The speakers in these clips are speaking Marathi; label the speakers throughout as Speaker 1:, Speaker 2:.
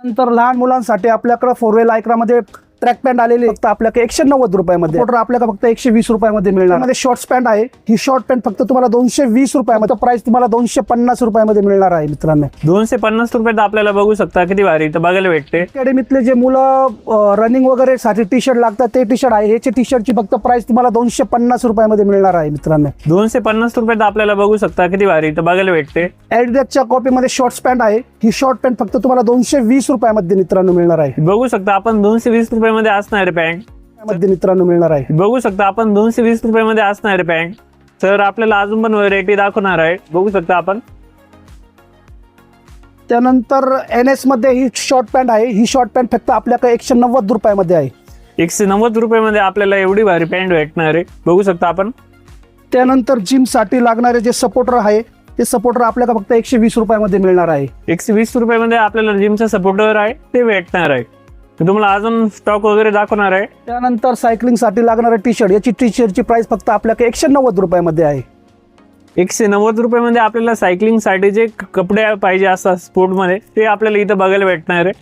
Speaker 1: नंतर लहान मुलांसाठी आपल्याकडं फोर व्हील आयकरामध्ये ट्रॅक पॅन्ट आलेली. फक्त आपल्याकडे एकशे नव्वद रुपयामध्ये. मोटर आपल्याकडे फक्त एकशे वीस रुपयामध्ये मिळणार. मध्ये शॉर्ट पॅन्ट आहे. ही शॉर्ट पॅन्ट फक्त तुम्हाला दोनशे वीस रुपयामध्ये. प्राइस तुम्हाला दोनशे पन्नास रुपयामध्ये मिळणार आहे मित्रांनो.
Speaker 2: दोनशे पन्नास रुपयात आपल्याला बघू शकता. किती भारी. इथं बघायला भेटते.
Speaker 1: अकॅडमीतले जे मुलं रनिंग वगैरे साठी टी शर्ट लागतात ते टी शर्ट आहे. ह्याचे टी शर्टची फक्त प्राइस तुम्हाला दोनशे पन्नास रुपयामध्ये मिळणार आहे मित्रांनो.
Speaker 2: दोनशे पन्नास रुपयात आपल्याला बघू शकता. किती भारी. इथं बघायला भेटते.
Speaker 1: ॲडिडासच्या कॉपीमध्ये शॉर्ट पॅन्ट आहे. ही शॉर्ट पॅन्ट फक्त तुम्हाला दोनशे वीस रुपयामध्ये मित्रांनो मिळणार आहे.
Speaker 2: बघू शकता. आपण दोनशे वीस रुपयामध्ये असणारे
Speaker 1: पॅन्टमध्ये मित्रांनो मिळणार आहे.
Speaker 2: बघू शकता आपण दोनशे वीस रुपयामध्ये असणारे पॅन्ट तर आपल्याला अजून पण व्हरायटी दाखवणार आहे. बघू शकता आपण.
Speaker 1: त्यानंतर एन एसमध्ये ही शॉर्ट पॅन्ट आहे. ही शॉर्ट पॅन्ट फक्त आपल्याकडे एकशे नव्वद रुपयामध्ये आहे.
Speaker 2: एकशे नव्वद रुपयामध्ये आपल्याला एवढी भारी पॅन्ट भेटणार आहे. बघू शकता आपण.
Speaker 1: त्यानंतर जिमसाठी लागणारे जे सपोर्टर आहे ते सपोर्टर आपल्याला फक्त एकशे वीस रुपयामध्ये मिळणार आहे.
Speaker 2: एकशे वीस रुपयामध्ये आपल्याला जिमचा सपोर्टर आहे ते भेटणार आहे. मी तुम्हाला अजून स्टॉक वगैरे दाखवणार आहे.
Speaker 1: त्यानंतर सायकलिंगसाठी लागणारे टी शर्ट याची टी शर्टची प्राइस फक्त आपल्याकडे एकशे नव्वद रुपयामध्ये आहे.
Speaker 2: एकशे नव्वद रुपयामध्ये आपल्याला सायकलिंगसाठी जे कपडे पाहिजे असतात स्पोर्टमध्ये ते आपल्याला इथं बघायला भेटणार आहे.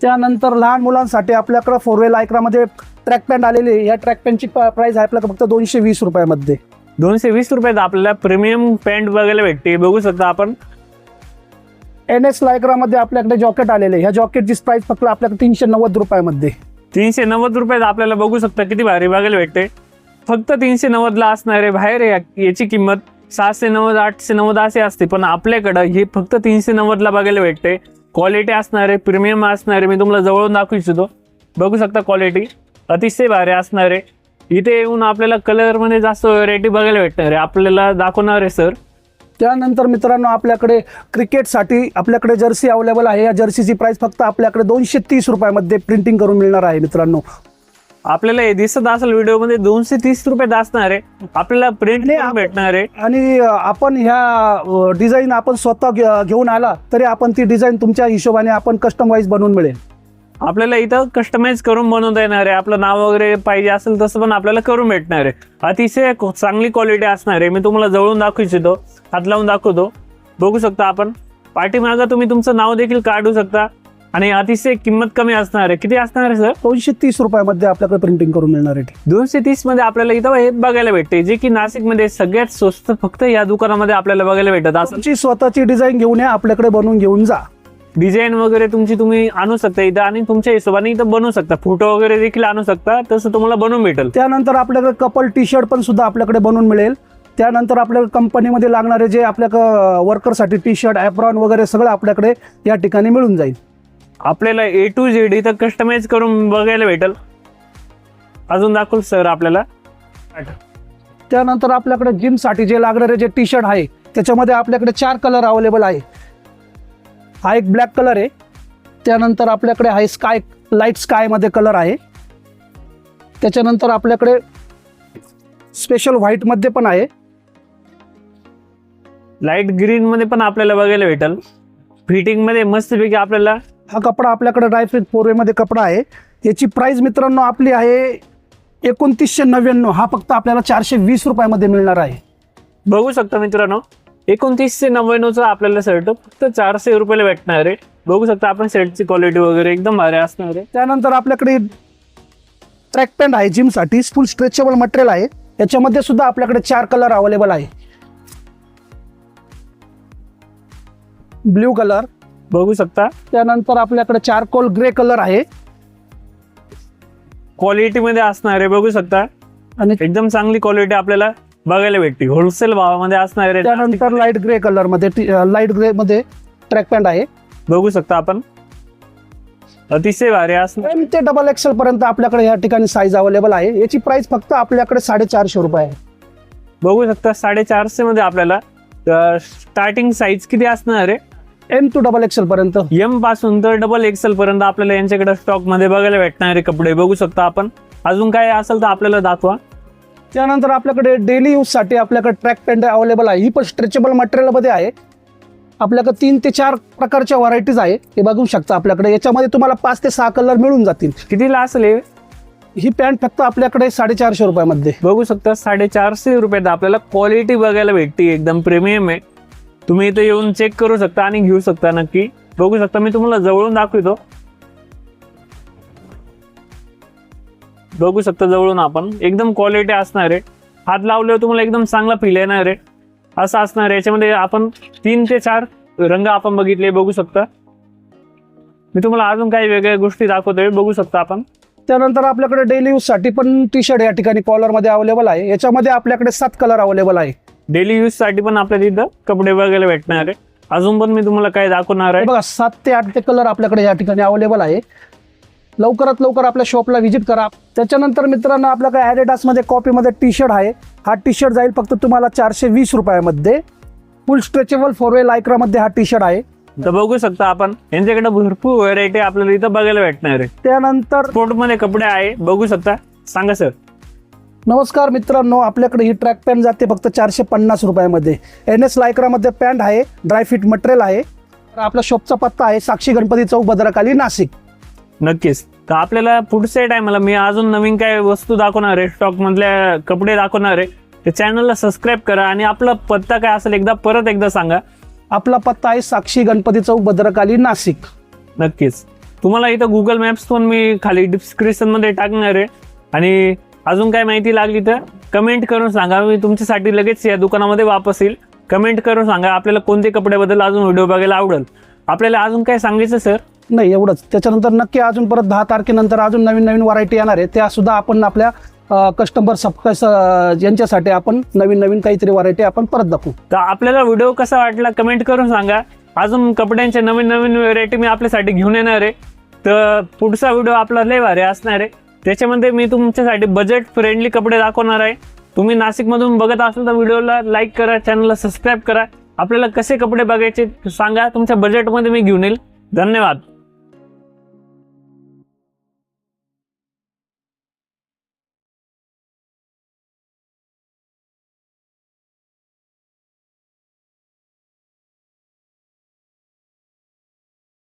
Speaker 1: त्यानंतर लहान मुलांसाठी आपल्याकडे फोर व्हील आयक्रामध्ये ट्रॅक पॅन्ट आलेली आहे. या ट्रॅक पॅन्टची प्राइस आहे आपल्याकडे फक्त दोनशे वीस रुपयामध्ये.
Speaker 2: दोनशे वीस रुपयात आपल्याला प्रीमियम पॅन्ट बघायला भेटते. बघू शकता आपण.
Speaker 1: एन एस लायक्रामध्ये आपल्याकडे जॉकेट आलेले ह्या जॉकेटची प्राइस फक्त आपल्याकडे तीनशे नव्वद रुपयामध्ये.
Speaker 2: तीनशे नव्वद रुपयात आपल्याला बघू शकता किती भारी बघायला भेटते. फक्त तीनशे नव्वदला असणारे बाहेर याची किंमत. सहाशे नव्वद आठशे नव्वद असे असते. पण आपल्याकडं हे फक्त तीनशे नव्वदला बघायला भेटते. क्वालिटी असणारे प्रीमियम असणारे मी तुम्हाला जवळून दाखवू इच्छितो. बघू शकता क्वालिटी अतिशय भारी असणारे इथे येऊन आपल्याला कलरमध्ये जास्त व्हरायटी बघायला भेटणार आहे. आपल्याला दाखवणार आहे सर
Speaker 1: त्यानंतर मित्रांनो आपल्याकडे क्रिकेटसाठी आपल्याकडे जर्सी अवेलेबल आहे. या जर्सीची प्राइस फक्त आपल्याकडे दोनशे तीस रुपयामध्ये प्रिंटिंग करून मिळणार आहे मित्रांनो.
Speaker 2: आपल्याला हे दिसत असेल व्हिडिओमध्ये दोनशे तीस रुपयात असणार आहे. आपल्याला प्रिंट भेटणार आहे.
Speaker 1: आणि आपण ह्या डिझाईन आपण स्वतः घेऊन आला तरी आपण ती डिझाईन तुमच्या हिशोबाने आपण कस्टमाइज बनवून मिळेल.
Speaker 2: आपल्याला इथं कस्टमाइज करून बनवता येणार आहे. आपलं नाव वगैरे पाहिजे असेल तसं पण आपल्याला करून भेटणार आहे. अतिशय चांगली क्वालिटी असणार आहे. मी तुम्हाला जवळून दाखवू इच्छितो. हात लावून दाखवतो. बघू शकता आपण. पाठीमागं तुम्ही तुमचं नाव देखील काढू शकता. आणि अतिशय किंमत कमी असणार आहे. किती असणार आहे सर?
Speaker 1: दोनशे तीस रुपयामध्ये आपल्याकडे प्रिंटिंग करून मिळणार आहे
Speaker 2: दोनशे तीसमध्ये आपल्याला इथं हे बघायला भेटते. जे की नाशिकमध्ये सगळ्यात स्वस्त फक्त या दुकानामध्ये आपल्याला बघायला भेटत असं
Speaker 1: स्वतःची डिझाईन घेऊन या आपल्याकडे बनवून घेऊन जा.
Speaker 2: डिझाईन वगैरे तुमची तुम्ही आणू शकता इथं आणि तुमच्या हिशोबाने इथं बनवू शकता. फोटो वगैरे देखील आणू शकता. तसं तुम्हाला बनवून भेटेल.
Speaker 1: त्यानंतर आपल्याकडे कपल टी शर्ट पण सुद्धा आपल्याकडे बनवून मिळेल. त्यानंतर आपल्याकडे कंपनीमध्ये लागणारे जे आपल्याकडे वर्करसाठी टी शर्ट ॲप्रॉन वगैरे सगळं आपल्याकडे या ठिकाणी मिळून जाईल.
Speaker 2: आपल्याला ए टू झेड इथं कस्टमाइज करून बघायला भेटेल. अजून दाखवू सर आपल्याला.
Speaker 1: त्यानंतर आपल्याकडे जिमसाठी जे लागणारे जे टी शर्ट आहे त्याच्यामध्ये आपल्याकडे चार कलर अवेलेबल आहे. हा एक ब्लॅक कलर आहे. त्यानंतर आपल्याकडे आहे स्काय लाइट स्कायमध्ये कलर आहे. त्याच्यानंतर आपल्याकडे स्पेशल व्हाईटमध्ये पण आहे.
Speaker 2: लाइट ग्रीन मध्ये पण आपल्याला बघायला भेटेल. फिटिंगमध्ये मस्तपैकी आपल्याला
Speaker 1: हा कपडा आपल्याकडे ड्रायफ्रूट फोरवेमध्ये कपडा आहे. याची प्राइस मित्रांनो आपली आहे एकोणतीसशे नव्याण्णव. हा फक्त आपल्याला चारशे वीस रुपयामध्ये मिळणार आहे.
Speaker 2: बघू शकता मित्रांनो एकोणतीसशे नव्याण्णवचा आपल्याला शर्ट फक्त चारशे रुपयाला भेटणार आहे. बघू शकता आपण शर्टची क्वालिटी वगैरे एकदम भारी असणार आहे.
Speaker 1: त्यानंतर आपल्याकडे ट्रॅक पॅन्ट आहे जिमसाठी फुल स्ट्रेचेबल मटेरियल आहे. याच्यामध्ये सुद्धा आपल्याकडे चार कलर अवेलेबल आहे. Blue colour.
Speaker 2: बघू शकता.
Speaker 1: त्यानंतर आपल्याकडे चारकोल ग्रे कलर आहे.
Speaker 2: क्वालिटी मध्ये असणार आहे बघू शकता.
Speaker 1: आणि
Speaker 2: एकदम चांगली क्वालिटी आपल्याला बघायला भेटते. होलसेल भावामध्ये असणार आहे.
Speaker 1: त्यानंतर लाइट ग्रे कलरमध्ये लाइट ग्रे मध्ये ट्रॅक पॅन्ट आहे.
Speaker 2: बघू शकता आपण. अतिशय भारी असणार.
Speaker 1: एम ते डबल एक्सेल पर्यंत आपल्याकडे या ठिकाणी साईज अवेलेबल आहे. याची प्राइस फक्त आपल्याकडे साडेचारशे रुपये आहे.
Speaker 2: बघू शकता साडेचारशे मध्ये आपल्याला स्टार्टिंग साईज किती असणार आहे?
Speaker 1: एम टू डबल एक्सेल पर्यंत?
Speaker 2: एमपासून तर डबल एक्सेल पर्यंत आपल्याला यांच्याकडे स्टॉकमध्ये बघायला भेटणारे कपडे बघू शकता आपण. अजून काय असेल तर आपल्याला दाखवा.
Speaker 1: त्यानंतर आपल्याकडे डेली यूजसाठी आपल्याकडे ट्रॅक पॅन्ट अवेलेबल आहे. ही पण स्ट्रेचेबल मटेरियलमध्ये आहे. आपल्याकडे तीन ते चार प्रकारच्या व्हरायटीज आहे. हे बघू शकता आपल्याकडे. याच्यामध्ये तुम्हाला पाच ते सहा कलर मिळून जातील.
Speaker 2: कितीला असेल हे?
Speaker 1: ही पॅन्ट फक्त आपल्याकडे साडेचारशे रुपयामध्ये.
Speaker 2: बघू शकता साडेचारशे रुपयात आपल्याला क्वालिटी बघायला भेटते. एकदम प्रीमियम आहे. तुम्ही इथे येऊन चेक करू शकता आणि घेऊ शकता नक्की. बघू शकता मी तुम्हाला जवळून दाखवतो. बघू शकता जवळून आपण. एकदम क्वालिटी असणार आहे. हात लावल्यावर तुम्हाला एकदम चांगला फील येणार आहे. असं असणार आहे. याच्यामध्ये आपण तीन ते चार रंग आपण बघितले बघू शकता. मी तुम्हाला अजून काही वेगळ्या गोष्टी दाखवतोय बघू शकता आपण.
Speaker 1: त्यानंतर आपल्याकडे डेली यूजसाठी पण टी शर्ट या ठिकाणी कॉलरमध्ये अवेलेबल आहे. याच्यामध्ये आपल्याकडे सात कलर अवेलेबल आहे.
Speaker 2: डेली यूजसाठी पण आपल्याला इथं कपडे बघायला भेटणार आहे. अजून पण मी तुम्हाला काय दाखवणार आहे.
Speaker 1: बघा सात ते आठ ते कलर आपल्याकडे या ठिकाणी अवेलेबल आहे. लवकरात लवकर आपल्या शॉपला व्हिजिट करा. त्याच्यानंतर मित्रांनो आपल्याकडे ॲडिडासमध्ये कॉपीमध्ये टी शर्ट आहे. हा टी शर्ट जाईल फक्त तुम्हाला चारशे वीस रुपयामध्ये. फुल स्ट्रेचेबल फोर वे लायक्रामध्ये हा टी शर्ट आहे.
Speaker 2: तर बघू शकता आपण यांच्याकडे भरपूर व्हरायटी आपल्याला इथं बघायला भेटणार आहे.
Speaker 1: त्यानंतर
Speaker 2: स्पोर्टमध्ये कपडे आहे बघू शकता. सांगा सर
Speaker 1: नमस्कार मित्रांनो आपल्याकडे ही ट्रॅक पॅन्ट जाते फक्त चारशे पन्नास रुपयामध्ये. एन एस लायक्रामध्ये पॅन्ट आहे ड्रायफिट मटेरियल आहे. तर आपला शॉपचा पत्ता आहे साक्षी गणपती चौक भद्रकाली नाशिक.
Speaker 2: नक्कीच. तर आपल्याला पुढच्या टायमाला मी अजून नवीन काय वस्तू दाखवणार आहे स्टॉक मधल्या कपडे दाखवणार आहे. ते चॅनलला सबस्क्राईब करा आणि आपला पत्ता काय असेल एकदा परत एकदा सांगा.
Speaker 1: आपला पत्ता आहे साक्षी गणपती चौक भद्रकाली नाशिक.
Speaker 2: नक्कीच. तुम्हाला इथं गुगल मॅप्स पण मी खाली डिस्क्रिप्शनमध्ये टाकणार आहे. आणि अजून काय माहिती लागली तर कमेंट करून सांगा. मी तुमच्यासाठी लगेच या दुकानामध्ये वापस येईल. कमेंट करून सांगा. आपल्याला कोणते कपड्याबद्दल अजून व्हिडिओ बघायला आवडेल? आपल्याला अजून काय सांगायचं सर
Speaker 1: नाही एवढंच. त्याच्यानंतर नक्की अजून परत दहा तारखेनंतर अजून नवीन नवीन व्हरायटी येणार आहे. त्या सुद्धा आपण आपल्या कस्टमर सबकस यांच्यासाठी आपण नवीन नवीन काहीतरी व्हरायटी आपण परत दाखवू.
Speaker 2: तर आपल्याला व्हिडिओ कसा वाटला कमेंट करून सांगा. अजून कपड्यांचे नवीन नवीन व्हरायटी मी आपल्यासाठी घेऊन येणार आहे. तर पुढचा व्हिडिओ आपला लय भारी असणार आहे. त्याच्यामध्ये मी तुमच्यासाठी बजेट फ्रेंडली कपडे दाखवणार आहे. तुम्ही नाशिकमधून बघत असाल तर व्हिडिओला लाईक करा चॅनलला सबस्क्राईब करा. आपल्याला कसे कपडे बघायचे सांगा. तुमच्या बजेटमध्ये मी घेऊन येईल. धन्यवाद.